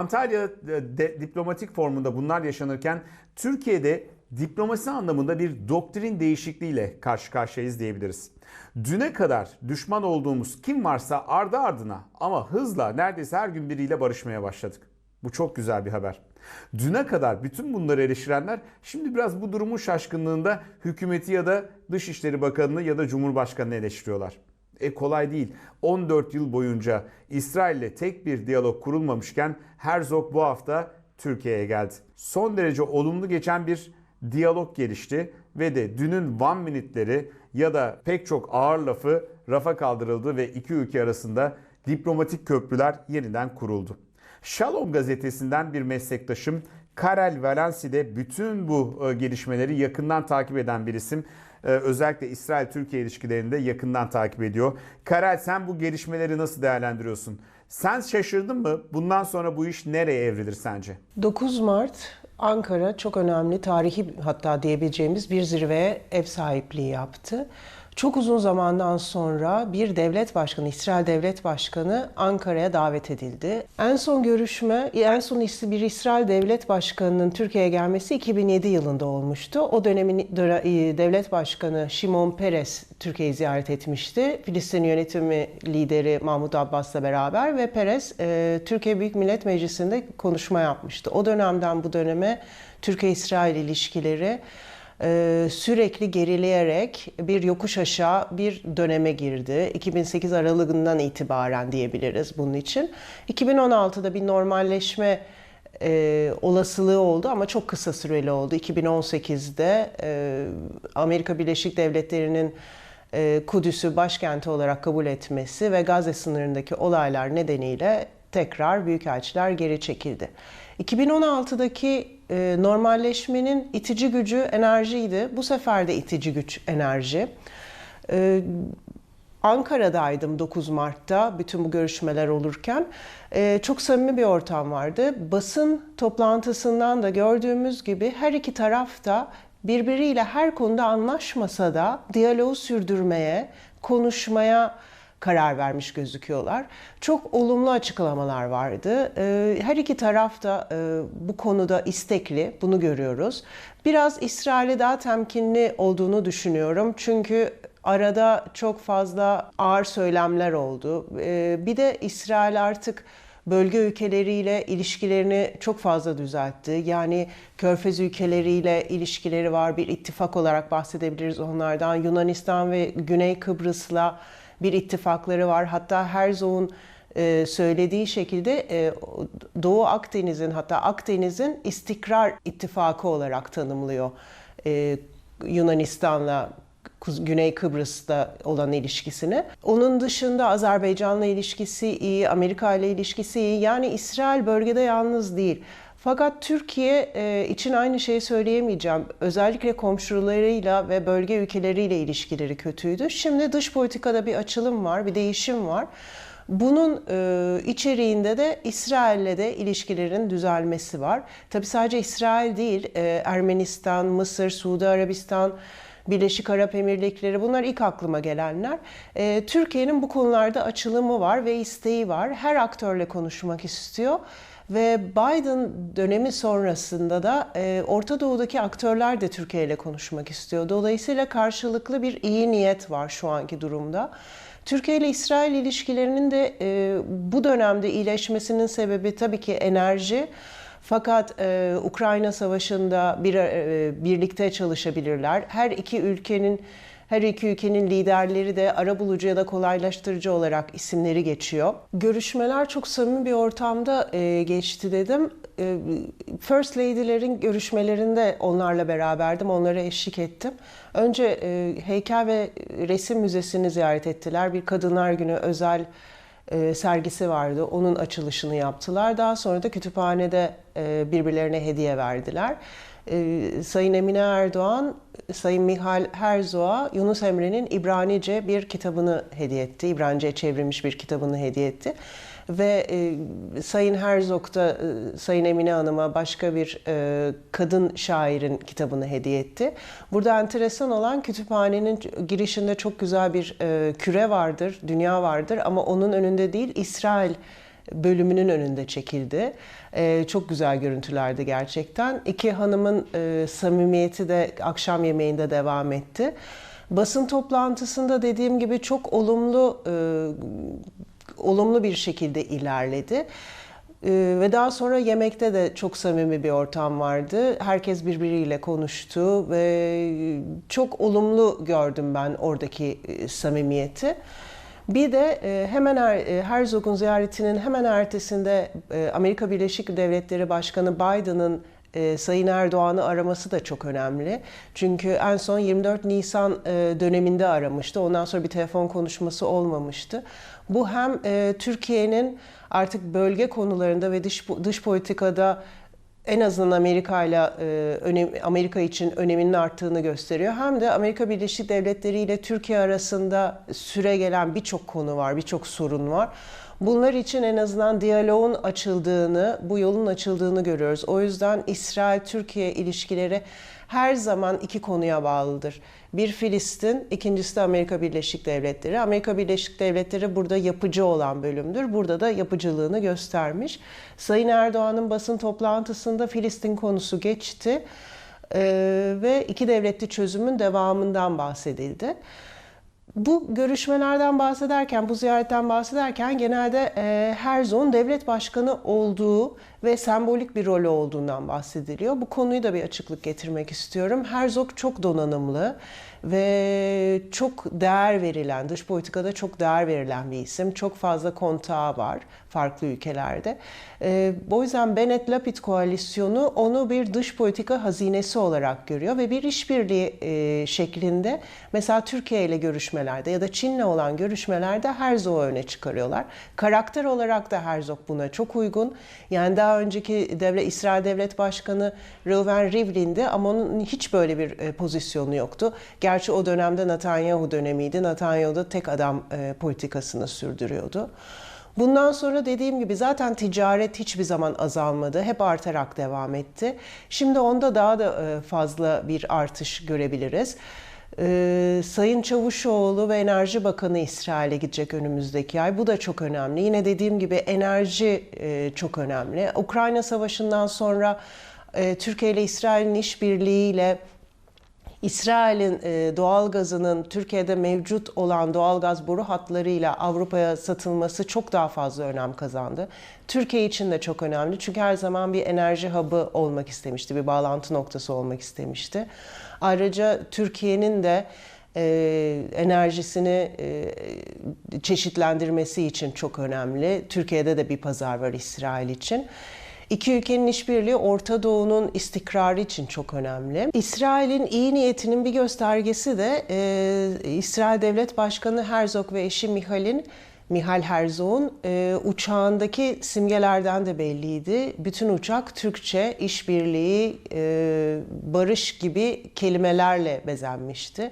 Antalya e, de, diplomatik formunda bunlar yaşanırken Türkiye'de diplomasi anlamında bir doktrin değişikliğiyle karşı karşıyayız diyebiliriz. Düne kadar düşman olduğumuz kim varsa ardı ardına ama hızla neredeyse her gün biriyle barışmaya başladık. Bu çok güzel bir haber. Düne kadar bütün bunları eleştirenler şimdi biraz bu durumun şaşkınlığında hükümeti ya da Dışişleri Bakanı'nı ya da Cumhurbaşkanı'nı eleştiriyorlar. E kolay değil. 14 yıl boyunca İsrail'le tek bir diyalog kurulmamışken Herzog bu hafta Türkiye'ye geldi. Son derece olumlu geçen bir diyalog gelişti ve de dünün one minute'leri ya da pek çok ağır lafı rafa kaldırıldı ve iki ülke arasında diplomatik köprüler yeniden kuruldu. Shalom gazetesinden bir meslektaşım Karel Valensi de bütün bu e, gelişmeleri yakından takip eden bir isim. E, Özellikle İsrail-Türkiye ilişkilerinde yakından takip ediyor. Karel sen bu gelişmeleri nasıl değerlendiriyorsun? Sen şaşırdın mı? Bundan sonra bu iş nereye evrilir sence? 9 Mart Ankara çok önemli tarihi hatta diyebileceğimiz bir zirveye ev sahipliği yaptı. Çok uzun zamandan sonra bir devlet başkanı, İsrail devlet başkanı Ankara'ya davet edildi. En son görüşme, en son bir İsrail devlet başkanının Türkiye'ye gelmesi 2007 yılında olmuştu. O dönemin devlet başkanı Şimon Peres Türkiye'yi ziyaret etmişti. Filistin yönetimi lideri Mahmut Abbas'la beraber ve Peres Türkiye Büyük Millet Meclisi'nde konuşma yapmıştı. O dönemden bu döneme Türkiye-İsrail ilişkileri e, sürekli gerileyerek bir yokuş aşağı bir döneme girdi. 2008 aralığından itibaren diyebiliriz bunun için. 2016'da bir normalleşme e, olasılığı oldu ama çok kısa süreli oldu. 2018'de e, Amerika Birleşik Devletleri'nin e, Kudüs'ü başkenti olarak kabul etmesi ve Gazze sınırındaki olaylar nedeniyle tekrar büyükelçiler geri çekildi. 2016'daki e, normalleşmenin itici gücü enerjiydi. Bu sefer de itici güç enerji. E, Ankara'daydım 9 Mart'ta bütün bu görüşmeler olurken. E, çok samimi bir ortam vardı. Basın toplantısından da gördüğümüz gibi her iki taraf da birbiriyle her konuda anlaşmasa da diyaloğu sürdürmeye, konuşmaya karar vermiş gözüküyorlar. Çok olumlu açıklamalar vardı. Ee, her iki taraf da e, bu konuda istekli, bunu görüyoruz. Biraz İsrail'e daha temkinli olduğunu düşünüyorum. Çünkü arada çok fazla ağır söylemler oldu. Ee, bir de İsrail artık bölge ülkeleriyle ilişkilerini çok fazla düzeltti. Yani Körfez ülkeleriyle ilişkileri var. Bir ittifak olarak bahsedebiliriz onlardan. Yunanistan ve Güney Kıbrıs'la bir ittifakları var. Hatta Herzog'un e, söylediği şekilde e, Doğu Akdeniz'in hatta Akdeniz'in istikrar ittifakı olarak tanımlıyor e, Yunanistan'la Güney Kıbrıs'ta olan ilişkisini. Onun dışında Azerbaycan'la ilişkisi iyi, Amerika ile ilişkisi iyi. Yani İsrail bölgede yalnız değil. Fakat Türkiye e, için aynı şeyi söyleyemeyeceğim. Özellikle komşularıyla ve bölge ülkeleriyle ilişkileri kötüydü. Şimdi dış politikada bir açılım var, bir değişim var. Bunun e, içeriğinde de İsrail'le de ilişkilerin düzelmesi var. Tabi sadece İsrail değil, e, Ermenistan, Mısır, Suudi Arabistan, Birleşik Arap Emirlikleri bunlar ilk aklıma gelenler. E, Türkiye'nin bu konularda açılımı var ve isteği var. Her aktörle konuşmak istiyor. Ve Biden dönemi sonrasında da e, Orta Doğu'daki aktörler de Türkiye ile konuşmak istiyor. Dolayısıyla karşılıklı bir iyi niyet var şu anki durumda. Türkiye ile İsrail ilişkilerinin de e, bu dönemde iyileşmesinin sebebi tabii ki enerji. Fakat e, Ukrayna Savaşı'nda bir, e, birlikte çalışabilirler. Her iki ülkenin her iki ülkenin liderleri de arabulucu ya da kolaylaştırıcı olarak isimleri geçiyor. Görüşmeler çok samimi bir ortamda e, geçti dedim. E, First Lady'lerin görüşmelerinde onlarla beraberdim, onlara eşlik ettim. Önce e, heykel ve resim müzesini ziyaret ettiler. Bir Kadınlar Günü özel e, sergisi vardı. Onun açılışını yaptılar. Daha sonra da kütüphanede birbirlerine hediye verdiler. E, Sayın Emine Erdoğan, Sayın Mihal Herzog'a Yunus Emre'nin İbranice bir kitabını hediye etti. İbranice çevrilmiş bir kitabını hediye etti. Ve e, Sayın Herzog da e, Sayın Emine Hanım'a başka bir e, kadın şairin kitabını hediye etti. Burada enteresan olan kütüphanenin girişinde çok güzel bir e, küre vardır, dünya vardır ama onun önünde değil İsrail bölümünün önünde çekildi. Ee, çok güzel görüntülerdi gerçekten. İki hanımın e, samimiyeti de akşam yemeğinde devam etti. Basın toplantısında dediğim gibi çok olumlu e, olumlu bir şekilde ilerledi. Ee, ve daha sonra yemekte de çok samimi bir ortam vardı. Herkes birbiriyle konuştu ve çok olumlu gördüm ben oradaki e, samimiyeti. Bir de e, hemen er, e, Herzog'un ziyaretinin hemen ertesinde e, Amerika Birleşik Devletleri Başkanı Biden'ın Sayın Erdoğan'ı araması da çok önemli. Çünkü en son 24 Nisan döneminde aramıştı. Ondan sonra bir telefon konuşması olmamıştı. Bu hem Türkiye'nin artık bölge konularında ve dış dış politikada en azından Amerika ile önem, Amerika için öneminin arttığını gösteriyor. Hem de Amerika Birleşik Devletleri ile Türkiye arasında süre gelen birçok konu var, birçok sorun var. Bunlar için en azından diyaloğun açıldığını, bu yolun açıldığını görüyoruz. O yüzden İsrail-Türkiye ilişkileri her zaman iki konuya bağlıdır. Bir Filistin, ikincisi de Amerika Birleşik Devletleri. Amerika Birleşik Devletleri burada yapıcı olan bölümdür. Burada da yapıcılığını göstermiş. Sayın Erdoğan'ın basın toplantısında Filistin konusu geçti ee, ve iki devletli çözümün devamından bahsedildi. Bu görüşmelerden bahsederken, bu ziyaretten bahsederken genelde e, Herzog'un devlet başkanı olduğu ve sembolik bir rolü olduğundan bahsediliyor. Bu konuyu da bir açıklık getirmek istiyorum. Herzog çok donanımlı ve çok değer verilen, dış politikada çok değer verilen bir isim. Çok fazla kontağı var farklı ülkelerde. E, o yüzden Bennett-Lapid koalisyonu onu bir dış politika hazinesi olarak görüyor ve bir işbirliği e, şeklinde mesela Türkiye ile görüşmelerde ya da Çin'le olan görüşmelerde Herzog'u öne çıkarıyorlar. Karakter olarak da Herzog buna çok uygun. Yani daha önceki devlet İsrail Devlet Başkanı Reuven Rivlin'di ama onun hiç böyle bir e, pozisyonu yoktu. Gerçi o dönemde Netanyahu dönemiydi. Netanyahu da tek adam e, politikasını sürdürüyordu. Bundan sonra dediğim gibi zaten ticaret hiçbir zaman azalmadı. Hep artarak devam etti. Şimdi onda daha da e, fazla bir artış görebiliriz. Ee, Sayın Çavuşoğlu ve Enerji Bakanı İsrail'e gidecek önümüzdeki ay. Bu da çok önemli. Yine dediğim gibi enerji e, çok önemli. Ukrayna Savaşı'ndan sonra e, Türkiye ile İsrail'in işbirliğiyle İsrail'in e, doğal gazının Türkiye'de mevcut olan doğal gaz boru hatlarıyla Avrupa'ya satılması çok daha fazla önem kazandı. Türkiye için de çok önemli çünkü her zaman bir enerji hub'ı olmak istemişti, bir bağlantı noktası olmak istemişti. Ayrıca Türkiye'nin de e, enerjisini e, çeşitlendirmesi için çok önemli. Türkiye'de de bir pazar var İsrail için. İki ülkenin işbirliği Orta Doğu'nun istikrarı için çok önemli. İsrail'in iyi niyetinin bir göstergesi de e, İsrail Devlet Başkanı Herzog ve eşi Mihal'in Mihal Herzog'un e, uçağındaki simgelerden de belliydi. Bütün uçak Türkçe, işbirliği, e, barış gibi kelimelerle bezenmişti.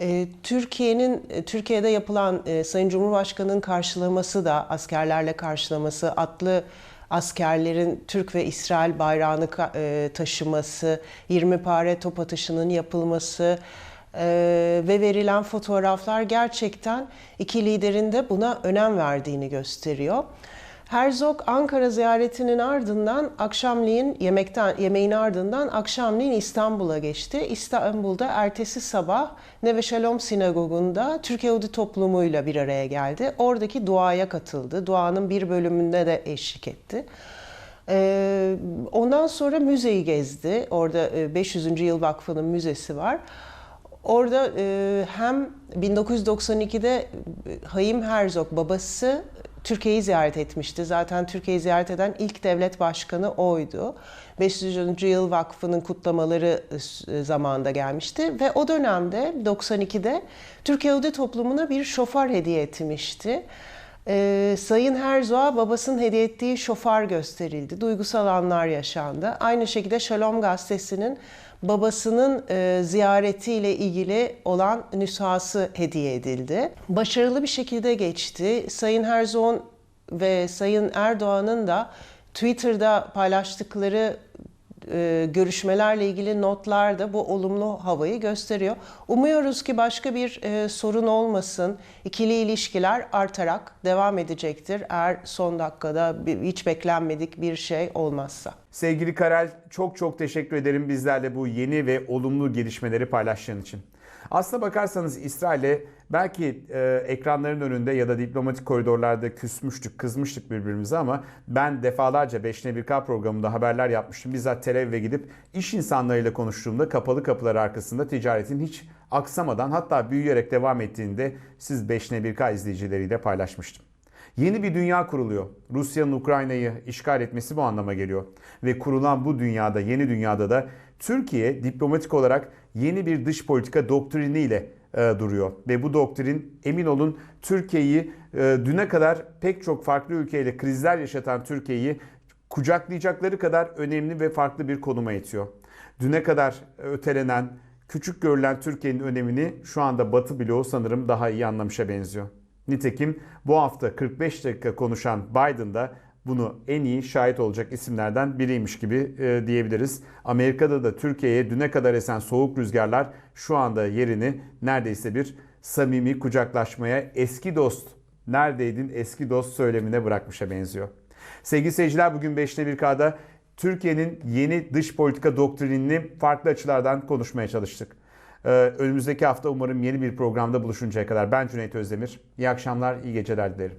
E, Türkiye'nin Türkiye'de yapılan e, Sayın Cumhurbaşkanı'nın karşılaması da askerlerle karşılaması, atlı askerlerin Türk ve İsrail bayrağını e, taşıması, 20 pare top atışının yapılması e, ve verilen fotoğraflar gerçekten iki liderin de buna önem verdiğini gösteriyor. Herzog Ankara ziyaretinin ardından akşamleyin yemekten yemeğin ardından akşamleyin İstanbul'a geçti. İstanbul'da ertesi sabah Neve Shalom Sinagogu'nda Türk Yahudi toplumuyla bir araya geldi. Oradaki duaya katıldı. Duanın bir bölümünde de eşlik etti. Ee, ondan sonra müzeyi gezdi. Orada 500. Yıl Vakfı'nın müzesi var. Orada e, hem 1992'de Hayim Herzog babası Türkiye'yi ziyaret etmişti. Zaten Türkiye'yi ziyaret eden ilk devlet başkanı oydu. 500. Yıl Vakfı'nın kutlamaları zamanında gelmişti ve o dönemde 92'de Türkiye Yahudi toplumuna bir şoför hediye etmişti. Ee, Sayın Herzog'a babasının hediye ettiği şoför gösterildi. Duygusal anlar yaşandı. Aynı şekilde Shalom gazetesinin babasının e, ziyaretiyle ilgili olan nüshası hediye edildi. Başarılı bir şekilde geçti. Sayın Herzog'un ve Sayın Erdoğan'ın da Twitter'da paylaştıkları e, görüşmelerle ilgili notlar da bu olumlu havayı gösteriyor. Umuyoruz ki başka bir e, sorun olmasın. İkili ilişkiler artarak devam edecektir eğer son dakikada hiç beklenmedik bir şey olmazsa. Sevgili Karel çok çok teşekkür ederim bizlerle bu yeni ve olumlu gelişmeleri paylaştığın için. Aslına bakarsanız İsrail'e belki e, ekranların önünde ya da diplomatik koridorlarda küsmüştük, kızmıştık birbirimize ama ben defalarca 5'ne 1K programında haberler yapmıştım. Bizzat Tel Aviv'e gidip iş insanlarıyla konuştuğumda kapalı kapılar arkasında ticaretin hiç aksamadan hatta büyüyerek devam ettiğinde siz 5'ne 1K izleyicileriyle paylaşmıştım. Yeni bir dünya kuruluyor. Rusya'nın Ukrayna'yı işgal etmesi bu anlama geliyor. Ve kurulan bu dünyada, yeni dünyada da Türkiye diplomatik olarak yeni bir dış politika doktriniyle e, duruyor. Ve bu doktrin emin olun Türkiye'yi e, düne kadar pek çok farklı ülkeyle krizler yaşatan Türkiye'yi kucaklayacakları kadar önemli ve farklı bir konuma itiyor. Düne kadar ötelenen, küçük görülen Türkiye'nin önemini şu anda Batı bloğu sanırım daha iyi anlamışa benziyor. Nitekim bu hafta 45 dakika konuşan Biden da bunu en iyi şahit olacak isimlerden biriymiş gibi e, diyebiliriz. Amerika'da da Türkiye'ye düne kadar esen soğuk rüzgarlar şu anda yerini neredeyse bir samimi kucaklaşmaya eski dost neredeydin eski dost söylemine bırakmışa benziyor. Sevgili seyirciler bugün 5'te 1K'da Türkiye'nin yeni dış politika doktrinini farklı açılardan konuşmaya çalıştık. Ee, önümüzdeki hafta umarım yeni bir programda buluşuncaya kadar ben Cüneyt Özdemir. İyi akşamlar, iyi geceler dilerim.